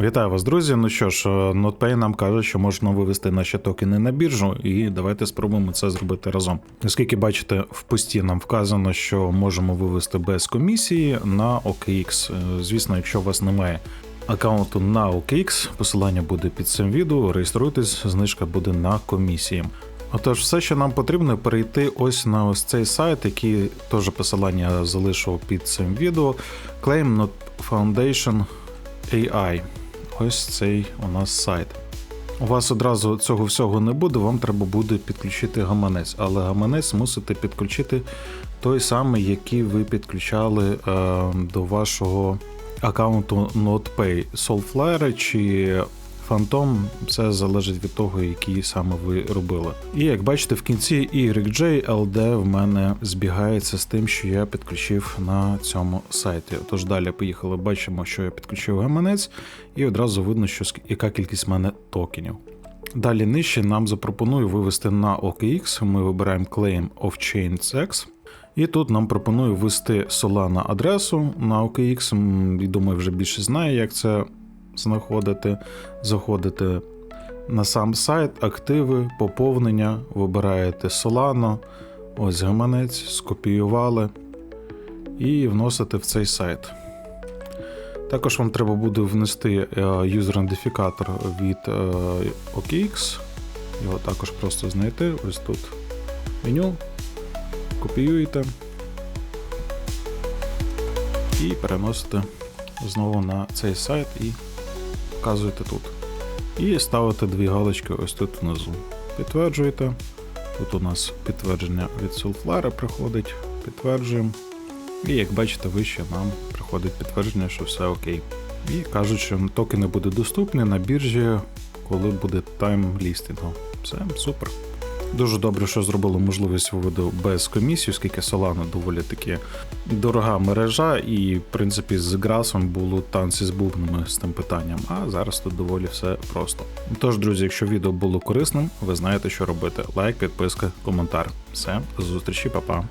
Вітаю вас, друзі. Ну що ж, е, NotPay нам каже, що можна вивести наші токени на біржу, і давайте спробуємо це зробити разом. Оскільки бачите, в пості нам вказано, що можемо вивести без комісії на OKX. Е, Звісно, якщо у вас немає аккаунту на OKX, посилання буде під цим відео. Реєструйтесь, знижка буде на комісії. Отож, все, що нам потрібно, перейти ось на ось цей сайт, який теж посилання залишу під цим відео. Claim Not Foundation AI. Ось цей у нас сайт. У вас одразу цього всього не буде, вам треба буде підключити гаманець, але гаманець мусите підключити той самий, який ви підключали е, до вашого аккаунту NotPay. Soulflare чи Phantom, це залежить від того, який саме ви робили. І як бачите, в кінці YJLD в мене збігається з тим, що я підключив на цьому сайті. Тож далі поїхали, бачимо, що я підключив гаманець, і одразу видно, що яка кількість в мене токенів. Далі нижче нам запропонує вивести на OKX. Ми вибираємо Claim of Chain Sex. І тут нам пропонує ввести Solana адресу на OKX. Думаю, вже більше знає, як це знаходити. Заходите на сам сайт, активи, поповнення, вибираєте Solano, ось гаманець, скопіювали і вносите в цей сайт. Також вам треба буде внести юзер-ідентифікатор від е, OKX. Його також просто знайти. Ось тут меню. Копіюєте і переносите знову на цей сайт і вказуєте тут. І ставите дві галочки ось тут внизу. Підтверджуєте. Тут у нас підтвердження від Soulflare приходить. Підтверджуємо. І як бачите, вище нам приходить підтвердження, що все окей. І кажуть, що токени буде доступні на біржі, коли буде тайм лістингу. Все супер. Дуже добре, що зробило можливість виводу без комісії, оскільки Solana доволі таки дорога мережа, і в принципі з Грасом було танці з бубнами з тим питанням. А зараз тут доволі все просто. Тож, друзі, якщо відео було корисним, ви знаєте, що робити. Лайк, підписка, коментар. Все, до зустрічі, па-па.